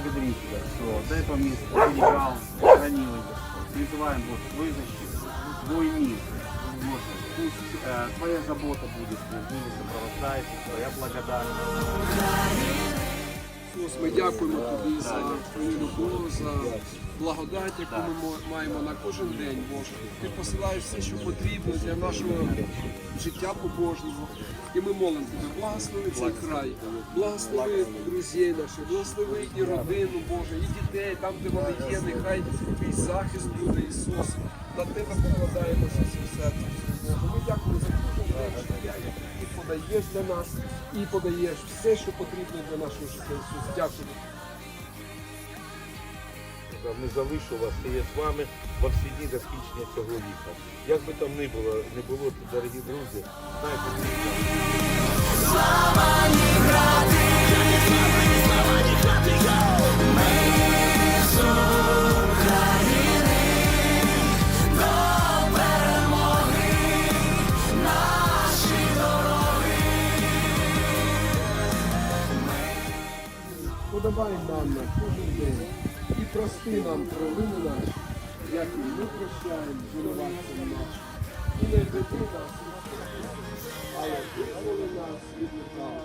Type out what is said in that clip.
благодарить Тебя, что до этого места Ты сохранил. его. Призываем, Боже, Твою защиту, Твой мир. Боже, пусть э, Твоя забота будет, будет сопровождать. Твоя благодарность. Ісус, ми дякуємо тобі за твою любов, за благодать, яку ми маємо на кожен день, Боже. Ти посилаєш все, що потрібно для нашого життя побожнього. І ми молимо тебе, благослови цей край, благослови друзей наших, благослови і родину, Боже, і дітей, там, де вони є, нехай твій захист буде, Ісус. На тебе покладаємося всім серцем. Ми дякуємо за кожен день подаєш для нас і подаєш все, що потрібно для нашого життя. Ісус, дякую. не залишу вас, і я з вами во всі дні до скінчення цього віку. Як би там не було, не було, дорогі друзі, знаєте, Подавай нам на кожен день і прости нам провини наші, як і ми прощаємо винуватцям нашим. І не веди нас, але визволи нас від лукавого.